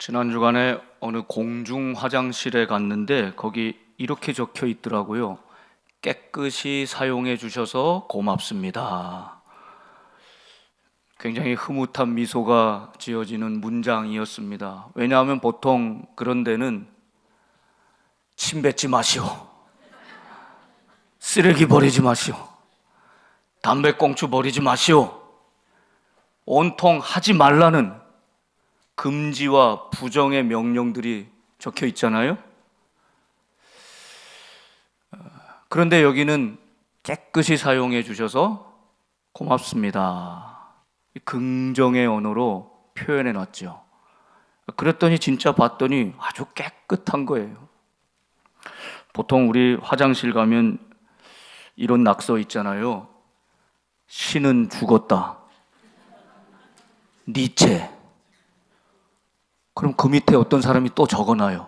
지난 주간에 어느 공중 화장실에 갔는데 거기 이렇게 적혀 있더라고요. 깨끗이 사용해 주셔서 고맙습니다. 굉장히 흐뭇한 미소가 지어지는 문장이었습니다. 왜냐하면 보통 그런 데는 침 뱉지 마시오. 쓰레기 버리지 마시오. 담배꽁초 버리지 마시오. 온통 하지 말라는 금지와 부정의 명령들이 적혀 있잖아요. 어, 그런데 여기는 깨끗이 사용해 주셔서 고맙습니다. 긍정의 언어로 표현해 놨죠. 그랬더니 진짜 봤더니 아주 깨끗한 거예요. 보통 우리 화장실 가면 이런 낙서 있잖아요. 신은 죽었다. 니체. 그럼 그 밑에 어떤 사람이 또 적어놔요.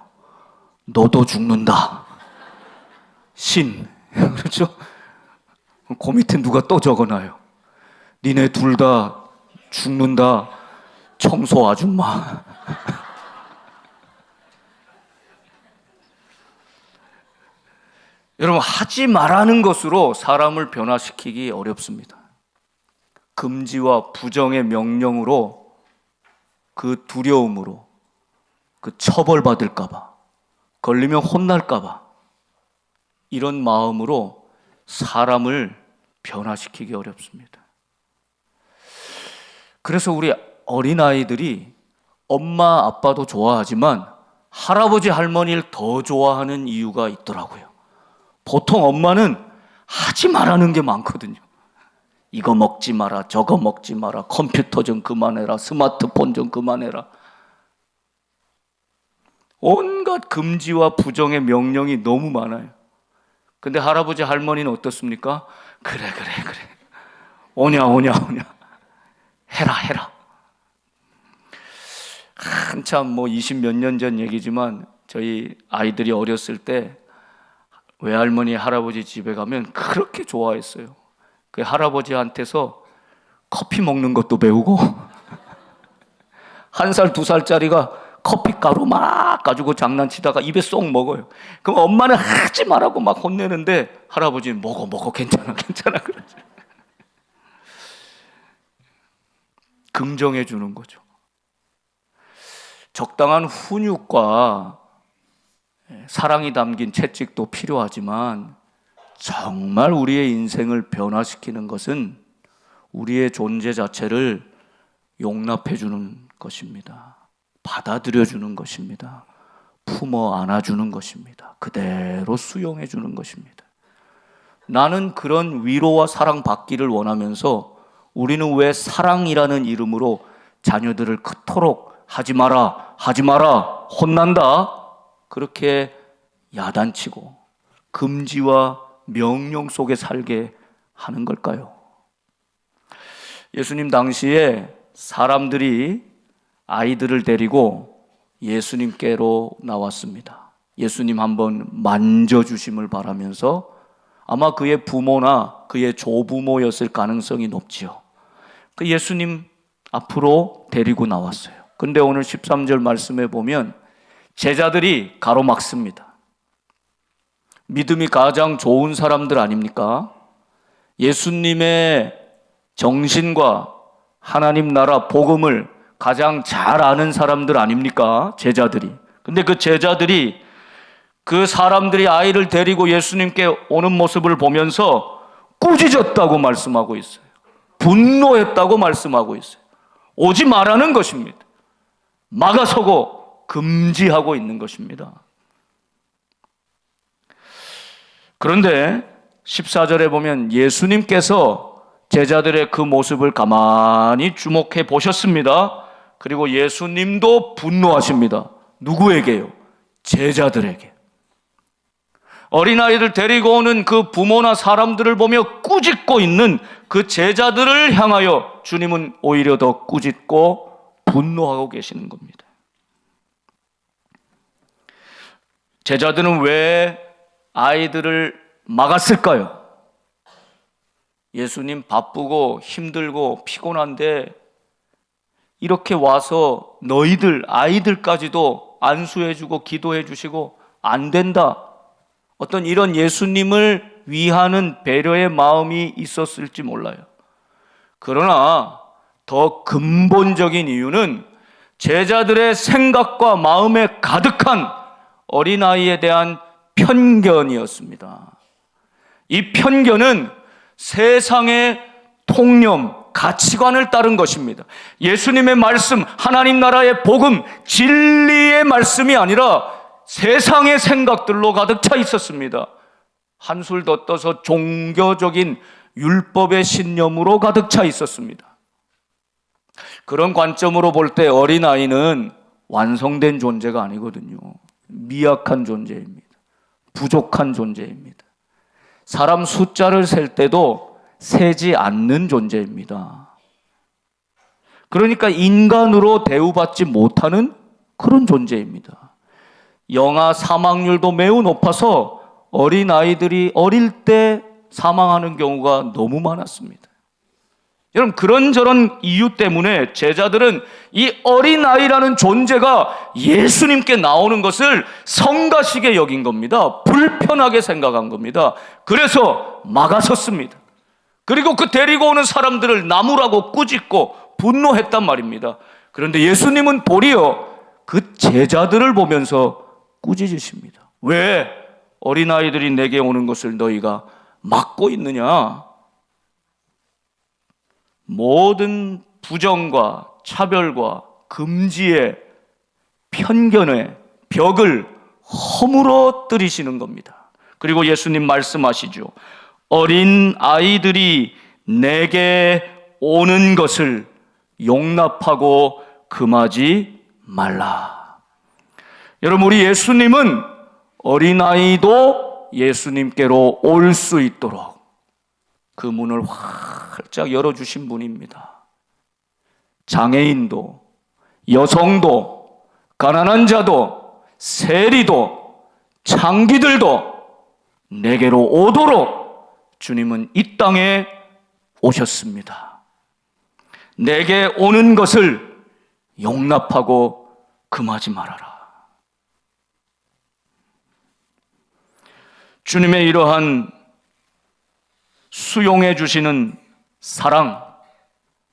너도 죽는다. 신. 그렇죠? 그 밑에 누가 또 적어놔요. 니네 둘 다 죽는다. 청소 아줌마. 여러분, 하지 말라는 것으로 사람을 변화시키기 어렵습니다. 금지와 부정의 명령으로 그 두려움으로 그 처벌받을까봐 걸리면 혼날까봐 이런 마음으로 사람을 변화시키기 어렵습니다. 그래서 우리 어린아이들이 엄마 아빠도 좋아하지만 할아버지 할머니를 더 좋아하는 이유가 있더라고요. 보통 엄마는 하지 말라는 게 많거든요. 이거 먹지 마라, 저거 먹지 마라, 컴퓨터 좀 그만해라, 스마트폰 좀 그만해라. 온갖 금지와 부정의 명령이 너무 많아요. 근데 할아버지 할머니는 어떻습니까? 그래 그래 그래. 오냐 오냐 오냐. 해라 해라. 한참 뭐 20 몇 년 전 얘기지만 저희 아이들이 어렸을 때 외할머니 할아버지 집에 가면 그렇게 좋아했어요. 그 할아버지한테서 커피 먹는 것도 배우고 한 살 두 살짜리가 커피 가루 막 가지고 장난치다가 입에 쏙 먹어요. 그럼 엄마는 하지 말라고 막 혼내는데 할아버지는 먹어 먹어 괜찮아 괜찮아 그러죠. 긍정해 주는 거죠. 적당한 훈육과 사랑이 담긴 채찍도 필요하지만 정말 우리의 인생을 변화시키는 것은 우리의 존재 자체를 용납해 주는 것입니다. 받아들여 주는 것입니다. 품어 안아 주는 것입니다. 그대로 수용해 주는 것입니다. 나는 그런 위로와 사랑 받기를 원하면서 우리는 왜 사랑이라는 이름으로 자녀들을 그토록 하지 마라, 하지 마라, 혼난다. 그렇게 야단치고 금지와 명령 속에 살게 하는 걸까요? 예수님 당시에 사람들이 아이들을 데리고 예수님께로 나왔습니다. 예수님 한번 만져주심을 바라면서 아마 그의 부모나 그의 조부모였을 가능성이 높지요. 그 예수님 앞으로 데리고 나왔어요. 근데 오늘 13절 말씀에 보면 제자들이 가로막습니다. 믿음이 가장 좋은 사람들 아닙니까? 예수님의 정신과 하나님 나라 복음을 가장 잘 아는 사람들 아닙니까? 제자들이. 근데 그 제자들이 그 사람들이 아이를 데리고 예수님께 오는 모습을 보면서 꾸짖었다고 말씀하고 있어요. 분노했다고 말씀하고 있어요. 오지 말라는 것입니다. 막아서고 금지하고 있는 것입니다. 그런데 14절에 보면 예수님께서 제자들의 그 모습을 가만히 주목해 보셨습니다. 그리고 예수님도 분노하십니다. 누구에게요? 제자들에게. 어린아이들 데리고 오는 그 부모나 사람들을 보며 꾸짖고 있는 그 제자들을 향하여 주님은 오히려 더 꾸짖고 분노하고 계시는 겁니다. 제자들은 왜 아이들을 막았을까요? 예수님 바쁘고 힘들고 피곤한데 이렇게 와서 너희들 아이들까지도 안수해주고 기도해주시고 안 된다. 어떤 이런 예수님을 위하는 배려의 마음이 있었을지 몰라요. 그러나 더 근본적인 이유는 제자들의 생각과 마음에 가득한 어린아이에 대한 편견이었습니다. 이 편견은 세상의 통념, 가치관을 따른 것입니다. 예수님의 말씀, 하나님 나라의 복음, 진리의 말씀이 아니라 세상의 생각들로 가득 차 있었습니다. 한술 더 떠서 종교적인 율법의 신념으로 가득 차 있었습니다. 그런 관점으로 볼 때 어린아이는 완성된 존재가 아니거든요. 미약한 존재입니다. 부족한 존재입니다. 사람 숫자를 셀 때도 세지 않는 존재입니다. 그러니까 인간으로 대우받지 못하는 그런 존재입니다. 영아 사망률도 매우 높아서 어린 아이들이 어릴 때 사망하는 경우가 너무 많았습니다. 여러분 그런저런 이유 때문에 제자들은 이 어린 아이라는 존재가 예수님께 나오는 것을 성가시게 여긴 겁니다. 불편하게 생각한 겁니다. 그래서 막아섰습니다. 그리고 그 데리고 오는 사람들을 나무라고 꾸짖고 분노했단 말입니다. 그런데 예수님은 도리어 그 제자들을 보면서 꾸짖으십니다. 왜 어린아이들이 내게 오는 것을 너희가 막고 있느냐? 모든 부정과 차별과 금지의 편견의 벽을 허물어뜨리시는 겁니다. 그리고 예수님 말씀하시죠. 어린 아이들이 내게 오는 것을 용납하고 금하지 말라. 여러분, 우리 예수님은 어린아이도 예수님께로 올 수 있도록 그 문을 활짝 열어주신 분입니다. 장애인도, 여성도, 가난한 자도, 세리도, 장기들도 내게로 오도록 주님은 이 땅에 오셨습니다. 내게 오는 것을 용납하고 금하지 말아라. 주님의 이러한 수용해 주시는 사랑,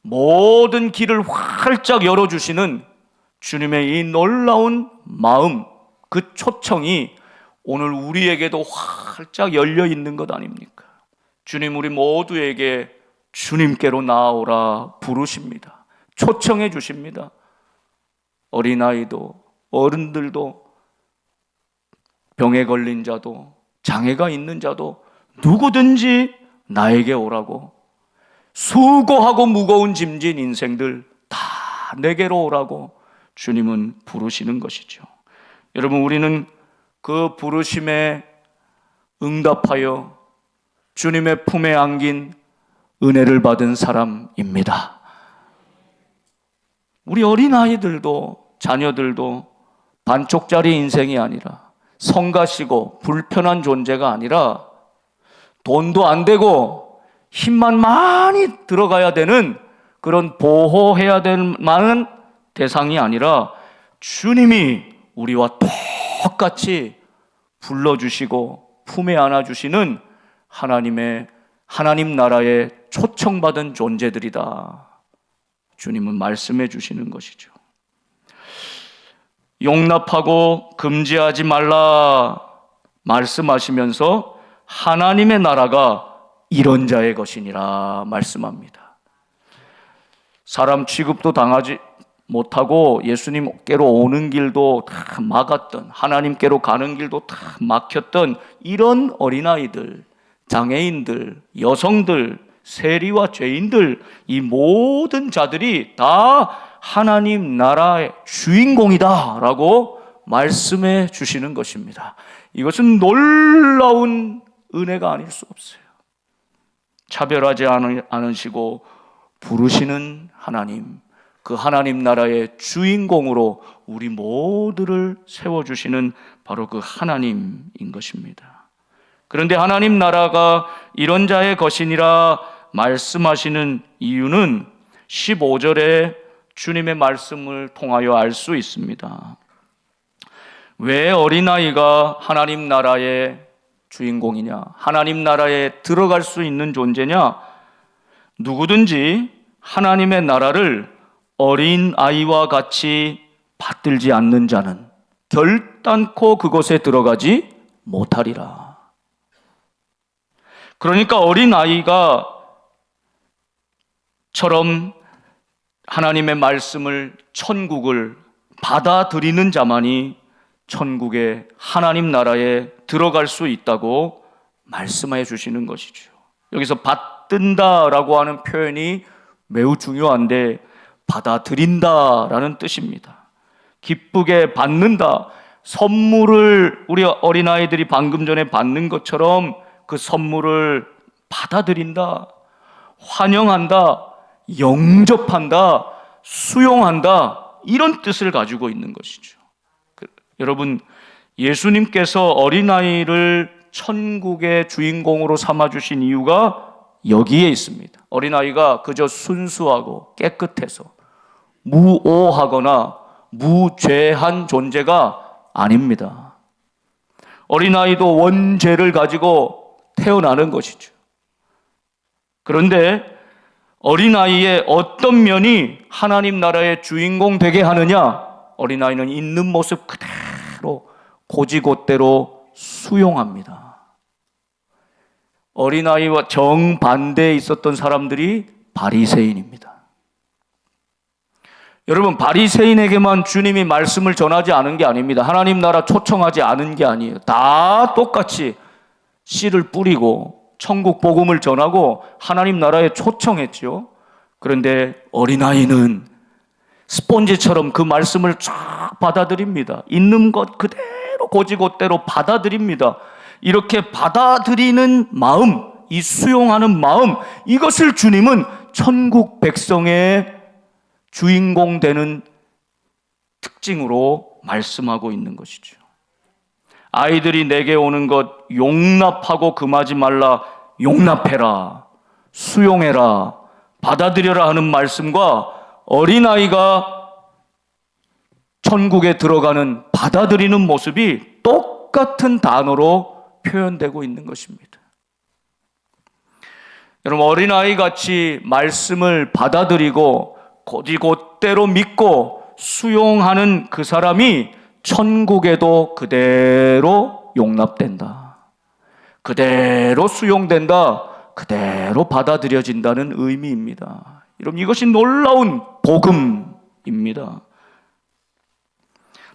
모든 길을 활짝 열어주시는 주님의 이 놀라운 마음, 그 초청이 오늘 우리에게도 활짝 열려 있는 것 아닙니까? 주님 우리 모두에게 주님께로 나아오라 부르십니다. 초청해 주십니다. 어린아이도 어른들도 병에 걸린 자도 장애가 있는 자도 누구든지 나에게 오라고 수고하고 무거운 짐진 인생들 다 내게로 오라고 주님은 부르시는 것이죠. 여러분 우리는 그 부르심에 응답하여 주님의 품에 안긴 은혜를 받은 사람입니다. 우리 어린아이들도 자녀들도 반쪽짜리 인생이 아니라 성가시고 불편한 존재가 아니라 돈도 안 되고 힘만 많이 들어가야 되는 그런 보호해야 될 만한 대상이 아니라 주님이 우리와 똑같이 불러주시고 품에 안아주시는 하나님의 하나님 나라에 초청받은 존재들이다. 주님은 말씀해 주시는 것이죠. 용납하고 금지하지 말라 말씀하시면서 하나님의 나라가 이런 자의 것이니라 말씀합니다. 사람 취급도 당하지 못하고 예수님께로 오는 길도 다 막았던 하나님께로 가는 길도 다 막혔던 이런 어린아이들, 장애인들, 여성들, 세리와 죄인들 이 모든 자들이 다 하나님 나라의 주인공이다 라고 말씀해 주시는 것입니다. 이것은 놀라운 은혜가 아닐 수 없어요. 차별하지 않으시고 부르시는 하나님, 그 하나님 나라의 주인공으로 우리 모두를 세워주시는 바로 그 하나님인 것입니다. 그런데 하나님 나라가 이런 자의 것이니라 말씀하시는 이유는 15절에 주님의 말씀을 통하여 알 수 있습니다. 왜 어린아이가 하나님 나라의 주인공이냐? 하나님 나라에 들어갈 수 있는 존재냐? 누구든지 하나님의 나라를 어린 아이와 같이 받들지 않는 자는 결단코 그곳에 들어가지 못하리라. 그러니까 어린 아이가 처럼 하나님의 말씀을 천국을 받아들이는 자만이 천국의 하나님 나라에 들어갈 수 있다고 말씀해 주시는 것이죠. 여기서 받든다라고 하는 표현이 매우 중요한데 받아들인다라는 뜻입니다. 기쁘게 받는다. 선물을 우리 어린아이들이 방금 전에 받는 것처럼 그 선물을 받아들인다. 환영한다. 영접한다. 수용한다. 이런 뜻을 가지고 있는 것이죠. 그, 여러분, 예수님께서 어린아이를 천국의 주인공으로 삼아주신 이유가 여기에 있습니다. 어린아이가 그저 순수하고 깨끗해서 무오하거나 무죄한 존재가 아닙니다. 어린아이도 원죄를 가지고 태어나는 것이죠. 그런데 어린아이의 어떤 면이 하나님 나라의 주인공 되게 하느냐? 어린아이는 있는 모습 그대로 고지곳대로 수용합니다. 어린아이와 정반대에 있었던 사람들이 바리새인입니다. 여러분 바리새인에게만 주님이 말씀을 전하지 않은 게 아닙니다. 하나님 나라 초청하지 않은 게 아니에요. 다 똑같이 씨를 뿌리고 천국 복음을 전하고 하나님 나라에 초청했죠. 그런데 어린아이는 스폰지처럼 그 말씀을 쫙 받아들입니다. 있는 것 그대로 고지곳대로 받아들입니다. 이렇게 받아들이는 마음, 이 수용하는 마음, 이것을 주님은 천국 백성의 주인공 되는 특징으로 말씀하고 있는 것이죠. 아이들이 내게 오는 것 용납하고 금하지 말라, 용납해라, 수용해라, 받아들여라 하는 말씀과 어린아이가 천국에 들어가는 받아들이는 모습이 똑같은 단어로 표현되고 있는 것입니다. 여러분, 어린아이 같이 말씀을 받아들이고 곧이곧대로 믿고 수용하는 그 사람이 천국에도 그대로 용납된다. 그대로 수용된다. 그대로 받아들여진다는 의미입니다. 여러분, 이것이 놀라운 복음입니다.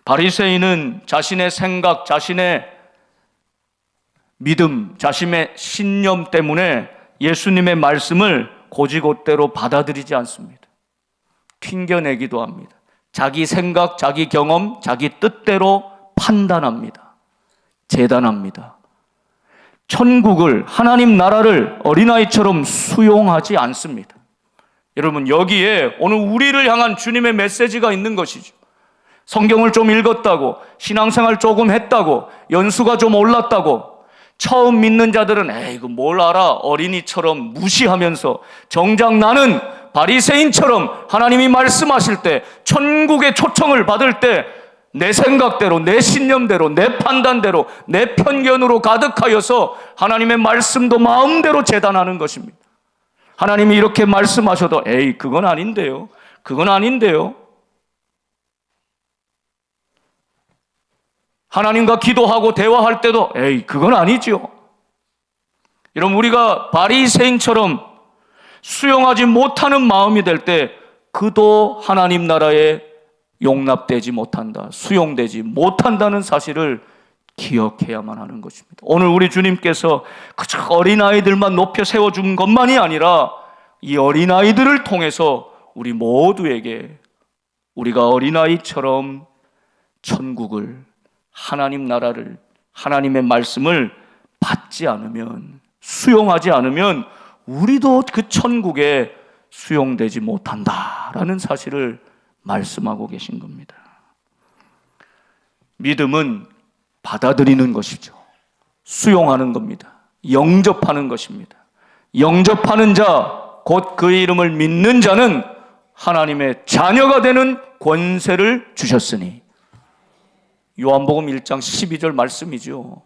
바리새인은 자신의 생각, 자신의 믿음, 자신의 신념 때문에 예수님의 말씀을 고지곳대로 받아들이지 않습니다. 튕겨내기도 합니다. 자기 생각, 자기 경험, 자기 뜻대로 판단합니다. 재단합니다. 천국을, 하나님 나라를 어린아이처럼 수용하지 않습니다. 여러분, 여기에 오늘 우리를 향한 주님의 메시지가 있는 것이죠. 성경을 좀 읽었다고, 신앙생활 조금 했다고, 연수가 좀 올랐다고, 처음 믿는 자들은 에이, 이거 뭘 알아? 어린이처럼 무시하면서 정작 나는 바리새인처럼 하나님이 말씀하실 때 천국의 초청을 받을 때 내 생각대로 내 신념대로 내 판단대로 내 편견으로 가득하여서 하나님의 말씀도 마음대로 재단하는 것입니다. 하나님이 이렇게 말씀하셔도 에이 그건 아닌데요. 그건 아닌데요. 하나님과 기도하고 대화할 때도 에이 그건 아니죠. 여러분 우리가 바리새인처럼 수용하지 못하는 마음이 될 때 그도 하나님 나라에 용납되지 못한다. 수용되지 못한다는 사실을 기억해야만 하는 것입니다. 오늘 우리 주님께서 그저 어린아이들만 높여 세워준 것만이 아니라 이 어린아이들을 통해서 우리 모두에게 우리가 어린아이처럼 천국을 하나님 나라를 하나님의 말씀을 받지 않으면 수용하지 않으면 우리도 그 천국에 수용되지 못한다라는 사실을 말씀하고 계신 겁니다. 믿음은 받아들이는 것이죠. 수용하는 겁니다. 영접하는 것입니다. 영접하는 자, 곧 그 이름을 믿는 자는 하나님의 자녀가 되는 권세를 주셨으니 요한복음 1장 12절 말씀이죠.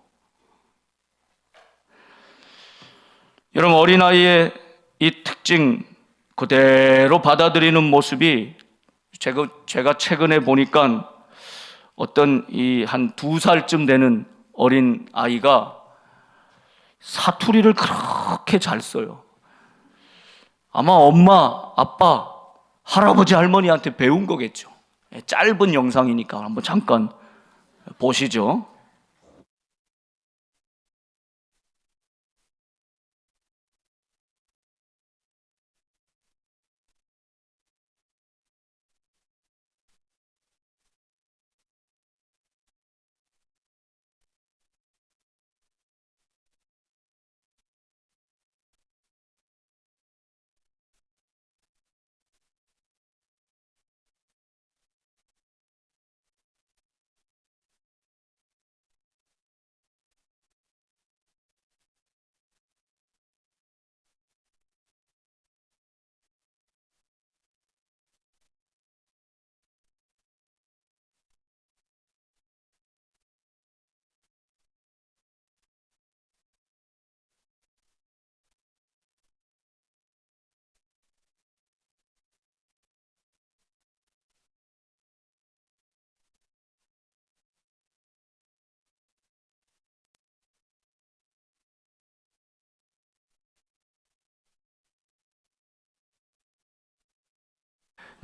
여러분 어린아이의 이 특징 그대로 받아들이는 모습이 제가, 제가 최근에 보니까 어떤 이 한 두 살쯤 되는 어린 아이가 사투리를 그렇게 잘 써요. 아마 엄마, 아빠, 할아버지, 할머니한테 배운 거겠죠. 예, 짧은 영상이니까 한번 잠깐 보시죠.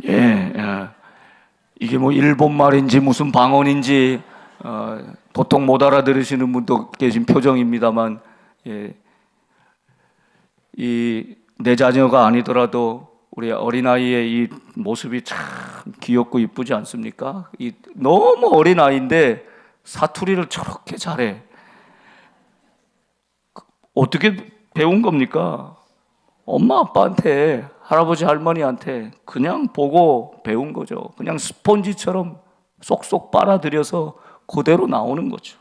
예, 예. 이게 뭐 일본 말인지 무슨 방언인지 어, 보통 못 알아들으시는 분도 계신 표정입니다만, 예. 이내 자녀가 아니더라도 우리 어린아이의 이 모습이 참 귀엽고 이쁘지 않습니까? 이 너무 어린 아이인데 사투리를 저렇게 잘해. 어떻게 배운 겁니까? 엄마 아빠한테 할아버지 할머니한테 그냥 보고 배운 거죠. 그냥 스폰지처럼 쏙쏙 빨아들여서 그대로 나오는 거죠.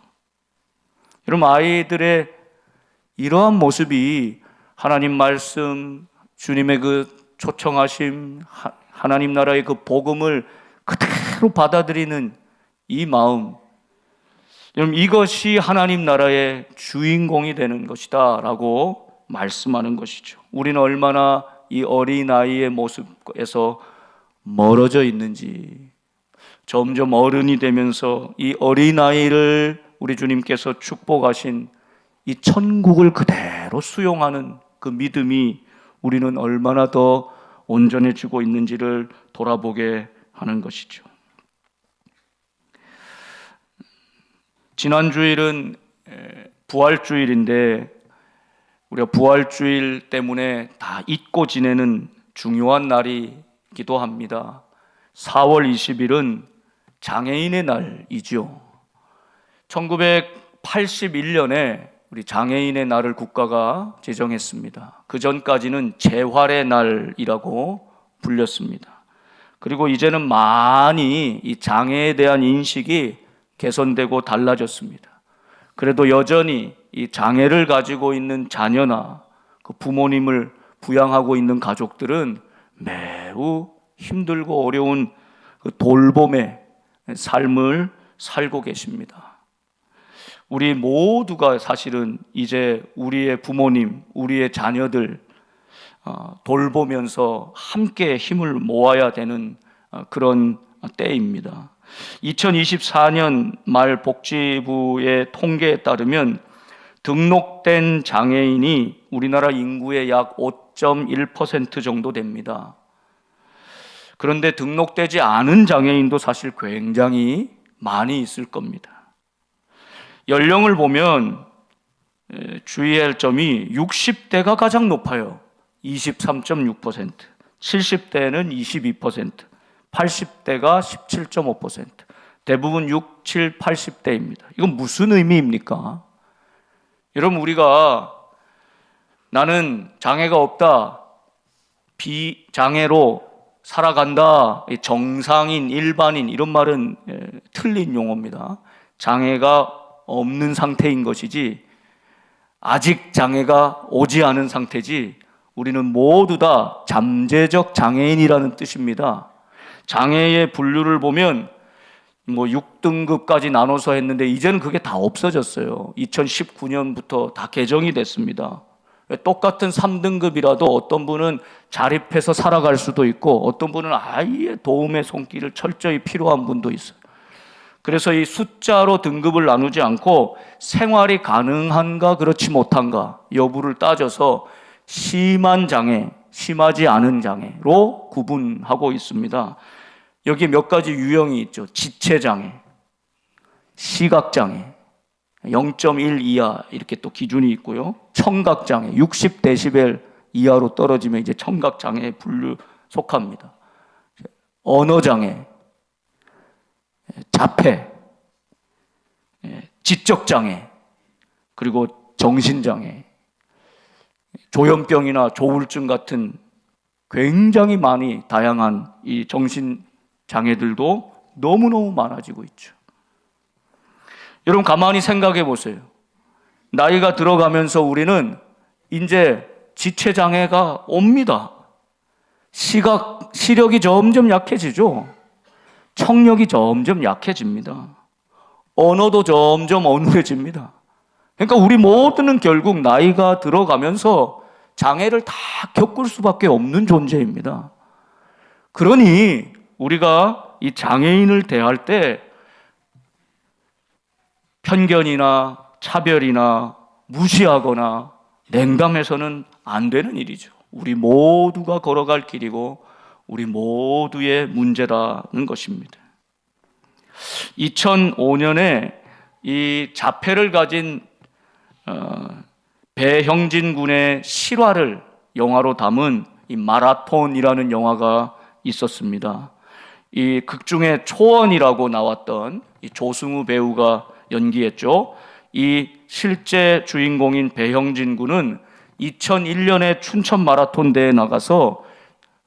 여러분 아이들의 이러한 모습이 하나님 말씀, 주님의 그 초청하심, 하나님 나라의 그 복음을 그대로 받아들이는 이 마음. 여러분 이것이 하나님 나라의 주인공이 되는 것이다라고 말씀하는 것이죠. 우리는 얼마나 이 어린아이의 모습에서 멀어져 있는지 점점 어른이 되면서 이 어린아이를 우리 주님께서 축복하신 이 천국을 그대로 수용하는 그 믿음이 우리는 얼마나 더 온전해지고 있는지를 돌아보게 하는 것이죠. 지난 주일은 부활 주일인데 우리가 부활주일 때문에 다 잊고 지내는 중요한 날이기도 합니다. 4월 20일은 장애인의 날이죠. 1981년에 우리 장애인의 날을 국가가 제정했습니다. 그 전까지는 재활의 날이라고 불렸습니다. 그리고 이제는 많이 이 장애에 대한 인식이 개선되고 달라졌습니다. 그래도 여전히 이 장애를 가지고 있는 자녀나 그 부모님을 부양하고 있는 가족들은 매우 힘들고 어려운 그 돌봄의 삶을 살고 계십니다. 우리 모두가 사실은 이제 우리의 부모님, 우리의 자녀들 어, 돌보면서 함께 힘을 모아야 되는 어, 그런 때입니다. 2024년 말 복지부의 통계에 따르면 등록된 장애인이 우리나라 인구의 약 5.1% 정도 됩니다. 그런데 등록되지 않은 장애인도 사실 굉장히 많이 있을 겁니다. 연령을 보면 주의할 점이 60대가 가장 높아요. 23.6%, 70대는 22%, 80대가 17.5%, 대부분 6, 7, 80대입니다. 이건 무슨 의미입니까? 여러분, 우리가 나는 장애가 없다, 비장애로 살아간다, 정상인, 일반인, 이런 말은 틀린 용어입니다. 장애가 없는 상태인 것이지, 아직 장애가 오지 않은 상태지, 우리는 모두 다 잠재적 장애인이라는 뜻입니다. 장애의 분류를 보면 뭐 6등급까지 나눠서 했는데 이제는 그게 다 없어졌어요. 2019년부터 다 개정이 됐습니다. 똑같은 3등급이라도 어떤 분은 자립해서 살아갈 수도 있고 어떤 분은 아예 도움의 손길을 철저히 필요한 분도 있어요. 그래서 이 숫자로 등급을 나누지 않고 생활이 가능한가 그렇지 못한가 여부를 따져서 심한 장애, 심하지 않은 장애로 구분하고 있습니다. 여기 몇 가지 유형이 있죠. 지체 장애, 시각 장애, 0.1 이하 이렇게 또 기준이 있고요. 청각 장애, 60데시벨 이하로 떨어지면 이제 청각 장애에 분류 속합니다. 언어 장애, 자폐, 지적 장애, 그리고 정신 장애, 조현병이나 조울증 같은 굉장히 많이 다양한 이 정신 장애들도 너무너무 많아지고 있죠. 여러분 가만히 생각해 보세요. 나이가 들어가면서 우리는 이제 지체 장애가 옵니다. 시각 시력이 점점 약해지죠. 청력이 점점 약해집니다. 언어도 점점 어눌해집니다. 그러니까 우리 모두는 결국 나이가 들어가면서 장애를 다 겪을 수밖에 없는 존재입니다. 그러니 우리가 이 장애인을 대할 때 편견이나 차별이나 무시하거나 냉담해서는 안 되는 일이죠. 우리 모두가 걸어갈 길이고 우리 모두의 문제라는 것입니다. 2005년에 이 자폐를 가진 어, 배형진 군의 실화를 영화로 담은 이 마라톤이라는 영화가 있었습니다. 이 극중에 초원이라고 나왔던 이 조승우 배우가 연기했죠. 이 실제 주인공인 배형진 군은 2001년에 춘천 마라톤 대회에 나가서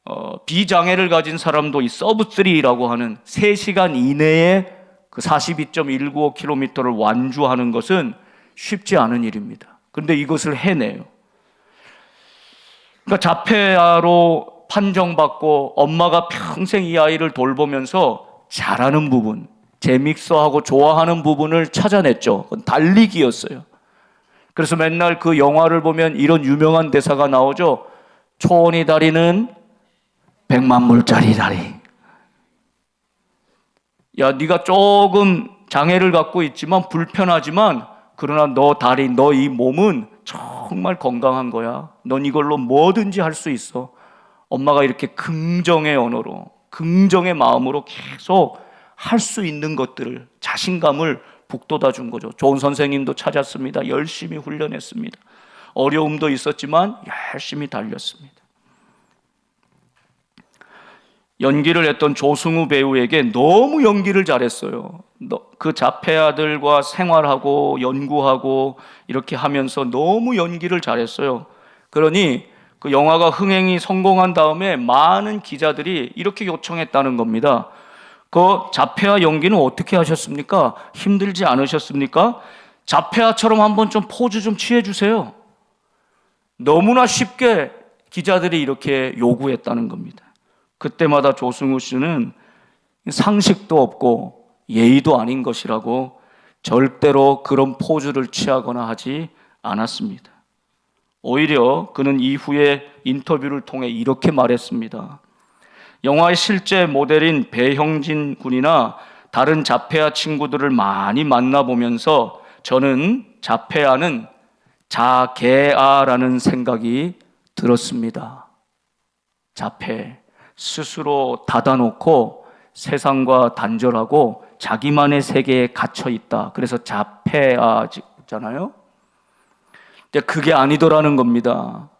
어, 비장애를 가진 사람도 이 서브 3라고 하는 3시간 이내에 그 42.195km를 완주하는 것은 쉽지 않은 일입니다. 그런데 이것을 해내요. 그러니까 자폐아로 판정받고 엄마가 평생 이 아이를 돌보면서 잘하는 부분, 재밌어하고 좋아하는 부분을 찾아냈죠. 달리기였어요. 그래서 맨날 그 영화를 보면 이런 유명한 대사가 나오죠. 초원이 다리는 백만 불짜리 다리. 야, 네가 조금 장애를 갖고 있지만 불편하지만 그러나 너 다리, 너 이 몸은 정말 건강한 거야. 넌 이걸로 뭐든지 할 수 있어. 엄마가 이렇게 긍정의 언어로, 긍정의 마음으로 계속 할 수 있는 것들을 자신감을 북돋아 준 거죠. 좋은 선생님도 찾았습니다. 열심히 훈련했습니다. 어려움도 있었지만 열심히 달렸습니다. 연기를 했던 조승우 배우에게 너무 연기를 잘했어요. 그 자폐아들과 생활하고 연구하고 이렇게 하면서 너무 연기를 잘했어요. 그러니 그 영화가 흥행이 성공한 다음에 많은 기자들이 이렇게 요청했다는 겁니다. 그 자폐아 연기는 어떻게 하셨습니까? 힘들지 않으셨습니까? 자폐아처럼 한번 좀 포즈 좀 취해 주세요. 너무나 쉽게 기자들이 이렇게 요구했다는 겁니다. 그때마다 조승우 씨는 상식도 없고 예의도 아닌 것이라고 절대로 그런 포즈를 취하거나 하지 않았습니다. 오히려 그는 이후에 인터뷰를 통해 이렇게 말했습니다. 영화의 실제 모델인 배형진 군이나 다른 자폐아 친구들을 많이 만나보면서 저는 자폐아는 자개아라는 생각이 들었습니다. 자폐. 스스로 닫아놓고 세상과 단절하고 자기만의 세계에 갇혀 있다. 그래서 자폐아잖아요. 그게 아니더라는 겁니다.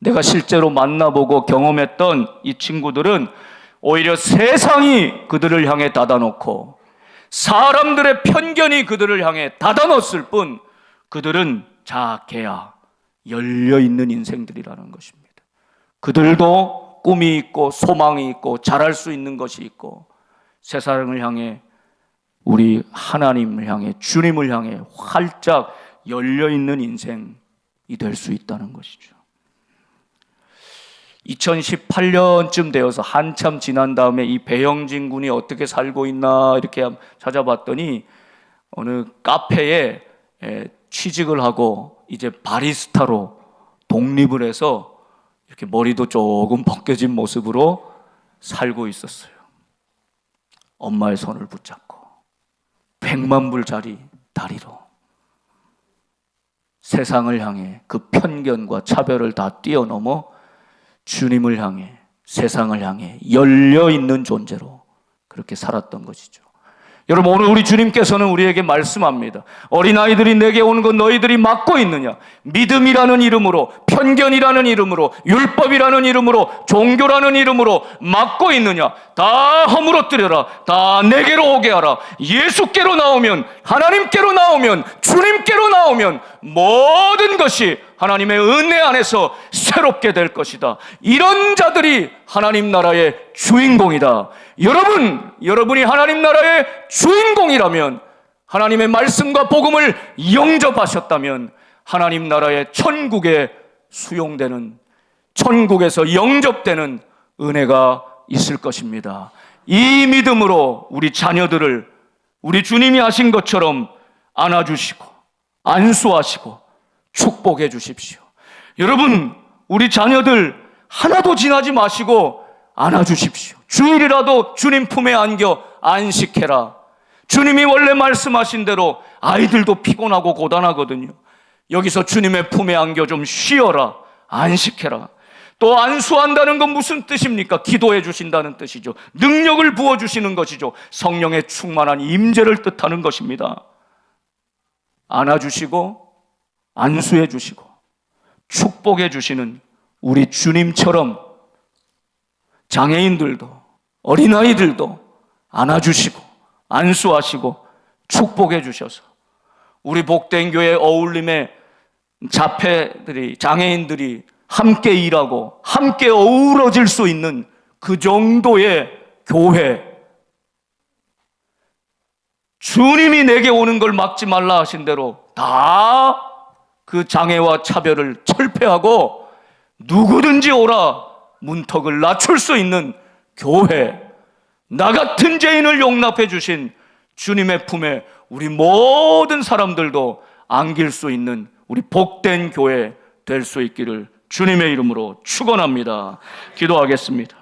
내가 실제로 만나보고 경험했던 이 친구들은 오히려 세상이 그들을 향해 닫아놓고 사람들의 편견이 그들을 향해 닫아놓았을 뿐 그들은 자개야 열려 있는 인생들이라는 것입니다. 그들도 꿈이 있고 소망이 있고 잘할 수 있는 것이 있고 세상을 향해 우리 하나님을 향해 주님을 향해 활짝 열려 있는 인생이 될 수 있다는 것이죠. 2018년쯤 되어서 한참 지난 다음에 이 배영진 군이 어떻게 살고 있나 이렇게 찾아봤더니 어느 카페에 에, 취직을 하고 이제 바리스타로 독립을 해서 이렇게 머리도 조금 벗겨진 모습으로 살고 있었어요. 엄마의 손을 붙잡고 백만 불짜리 다리로 세상을 향해 그 편견과 차별을 다 뛰어넘어 주님을 향해 세상을 향해 열려 있는 존재로 그렇게 살았던 것이죠. 여러분 오늘 우리 주님께서는 우리에게 말씀합니다. 어린아이들이 내게 오는 건 너희들이 막고 있느냐? 믿음이라는 이름으로 편견이라는 이름으로 율법이라는 이름으로 종교라는 이름으로 막고 있느냐? 다 허물어뜨려라. 다 내게로 오게 하라. 예수께로 나오면 하나님께로 나오면 주님께로 나오면 모든 것이 하나님의 은혜 안에서 새롭게 될 것이다. 이런 자들이 하나님 나라의 주인공이다. 여러분, 여러분이 하나님 나라의 주인공이라면 하나님의 말씀과 복음을 영접하셨다면 하나님 나라의 천국에 수용되는 천국에서 영접되는 은혜가 있을 것입니다. 이 믿음으로 우리 자녀들을 우리 주님이 하신 것처럼 안아주시고 안수하시고 축복해 주십시오. 여러분, 우리 자녀들 하나도 지나지 마시고 안아주십시오. 주일이라도 주님 품에 안겨 안식해라. 주님이 원래 말씀하신 대로 아이들도 피곤하고 고단하거든요. 여기서 주님의 품에 안겨 좀 쉬어라. 안식해라. 또 안수한다는 건 무슨 뜻입니까? 기도해 주신다는 뜻이죠. 능력을 부어 주시는 것이죠. 성령의 충만한 임재를 뜻하는 것입니다. 안아 주시고 안수해 주시고 축복해 주시는 우리 주님처럼 장애인들도 어린아이들도 안아주시고 안수하시고 축복해 주셔서 우리 복된 교회 어울림의 자폐들이 장애인들이 함께 일하고 함께 어우러질 수 있는 그 정도의 교회. 주님이 내게 오는 걸 막지 말라 하신 대로 다 그 장애와 차별을 철폐하고 누구든지 오라 문턱을 낮출 수 있는 교회 나 같은 죄인을 용납해 주신 주님의 품에 우리 모든 사람들도 안길 수 있는 우리 복된 교회 될 수 있기를 주님의 이름으로 축원합니다. 기도하겠습니다.